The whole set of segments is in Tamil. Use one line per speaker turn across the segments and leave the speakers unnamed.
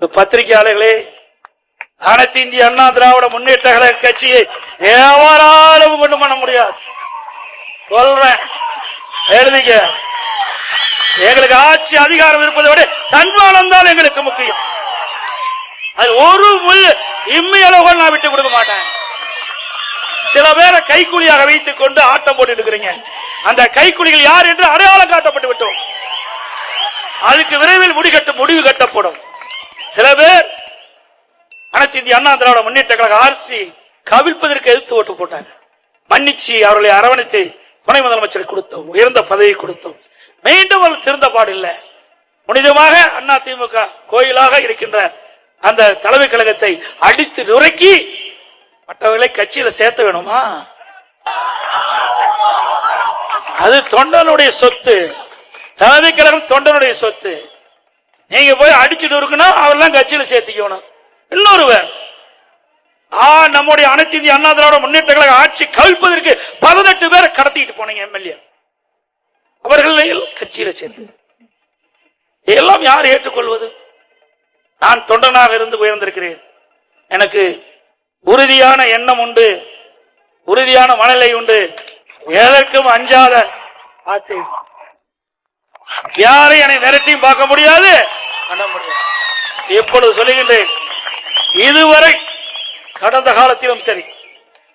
இந்த பத்திரிகையாளர்களே அனைத்து இந்திய அண்ணா திராவிட முன்னேற்ற கழக கட்சியை எவராலும் ஒன்றும் பண்ண முடியாது. சொல்றேன் எழுதிக்க எங்களுக்கு ஆட்சி அதிகாரம் இருப்பதை விட தன்மானம் தான் எங்களுக்கு முக்கியம். அது ஒரு முள் இம்மையளவு நான் விட்டு கொடுக்க மாட்டேன். சில பேரை கைக்கூலியாக வைத்துக் கொண்டு ஆட்டம் போட்டு இருக்கிறீங்க. அந்த கைக்கூலிகள் யார் என்று அடையாளம் காட்டப்பட்டு விட்டோம். அதுக்கு விரைவில் முடிகட்டு முடிவு கட்டப்படும். சில பேர் அனைத்து இந்திய அண்ணா திராவிட முன்னேற்ற கழக ஆர்சி கவிழ்ப்பதற்கு எதிர்த்து ஓட்டு போட்டாங்க மன்னிச்சு அவர்களை அரவணைத்து துணை முதலமைச்சர் கொடுத்தோம். உயர்ந்த பதவி கொடுத்தோம். மீண்டும் அவர்கள் திருந்த பாடில்லை. புனிதமாக அண்ணா திமுக கோயிலாக இருக்கின்ற அந்த தலைமை கழகத்தை அடித்து நுரைக்கி மற்றவர்களை கட்சியில சேர்த்த வேணுமா? அது தொண்டனுடைய சொத்து. தலைமை கழகம் தொண்டனுடைய சொத்து. நீங்க போய் அடிச்சுட்டு இருக்கணும் அவரெல்லாம் கட்சியில சேர்த்திக்கணும். இன்னொருவர் ஆ நம்முடைய அனைத்து இந்திய அண்ணா திராவிட முன்னேற்ற கழக ஆட்சி கவிழ்ப்பதற்கு பதினெட்டு பேரை கடத்திட்டு போனீங்க எம்எல்ஏ. அவர்கள் கட்சியில சேர்த்து. இதெல்லாம் யார் ஏற்றுக்கொள்வது? நான் தொண்டனாக இருந்து உயர்ந்திருக்கிறேன். எனக்கு உறுதியான எண்ணம் உண்டு. உறுதியான மனநிலை உண்டு. எதற்கும் அஞ்சாத யாரையும் யாரை என்னை மிரட்டியும் பார்க்க முடியாது. பண்ண முடியும் இப்பொழுது சொல்லுகின்றேன் இதுவரை கடந்த காலத்திலும் சரி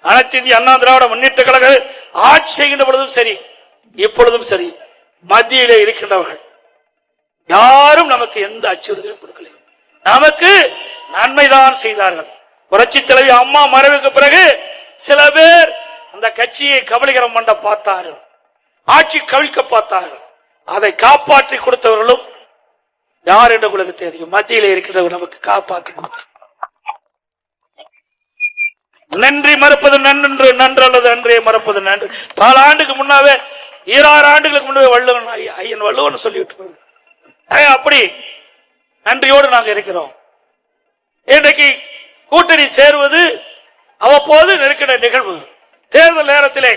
அனைத்து இந்திய அண்ணா திராவிட முன்னேற்ற கழக ஆட்சி செய்கின்ற பொழுதும் சரி இப்பொழுதும் சரி மத்தியிலே இருக்கின்றவர்கள் யாரும் நமக்கு எந்த அச்சுறுத்தலும் கொடுக்கல. நமக்கு நன்மைதான் செய்தார்கள். புரட்சி தலைவி அம்மா மறைவுக்கு பிறகு சில பேர் அந்த கட்சியை கபலிகரம் பண்ண பார்த்தார்கள். ஆட்சி கவிழ்க்க பார்த்தார்கள். அதை காப்பாற்றி கொடுத்தவர்களும் யார் என்று உங்களுக்கு தெரியும். மத்தியில இருக்கிறவங்க நமக்கு காப்பாற்றி நன்றி மறப்பது நன்று நன்று அல்லது அன்றே மறப்பது நன்று. பல ஆண்டுக்கு முன்னாவே ஈராறு ஆண்டுகளுக்கு முன்னாவே வள்ளுவன் ஐயன் வள்ளுவன் சொல்லிவிட்டு ஆக அப்படி நன்றியோடு நாங்க இருக்கிறோம். இன்றைக்கு கூட்டணி சேருவது அவ்வப்போது நெருக்கிற நிகழ்வு. தேர்தல் நேரத்திலே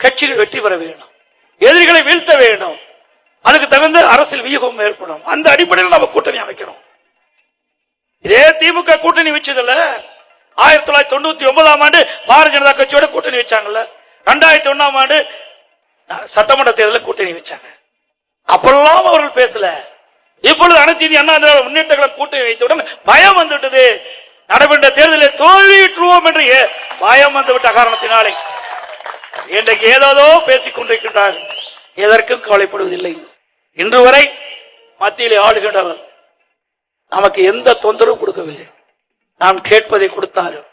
கட்சிகள் வெற்றி பெற வேண்டும். எதிரிகளை வீழ்த்த வேண்டும். அதுக்கு தகுந்த அரசியல் வியூகம் ஏற்படும். அந்த அடிப்படையில் நம்ம கூட்டணி அமைக்கிறோம். இதே திமுக கூட்டணி வச்சதுல ஆயிரத்தி தொள்ளாயிரத்தி தொண்ணூத்தி ஒன்பதாம் ஆண்டு பாரதிய ஜனதா கட்சியோட கூட்டணி வச்சாங்கல்ல. ரெண்டாயிரத்தி ஒன்னாம் ஆண்டு சட்டமன்ற தேர்தலில் கூட்டணி வச்சாங்க. அப்பெல்லாம் அவர்கள் பேசல. இப்பொழுது அனைத்து இந்திய அண்ணா திராவிட முன்னேற்ற கூட்டணி வைத்தவுடன் பயம் வந்து விட்டது நடைபெற்ற தேர்தலில் தோல்வியுற்றுவோம் என்று ஏ- பயம் வந்து விட்ட காரணத்தினாலே. இன்றைக்கு ஏதோ பேசிக் கொண்டிருக்கின்றார்கள். எதற்கும் கவலைப்படுவதில்லை. இன்று வரை மத்தியிலே ஆளுகின்றவர். நமக்கு எந்த தொந்தரவும் கொடுக்கவில்லை. நாம் கேட்பதை கொடுத்தாரும்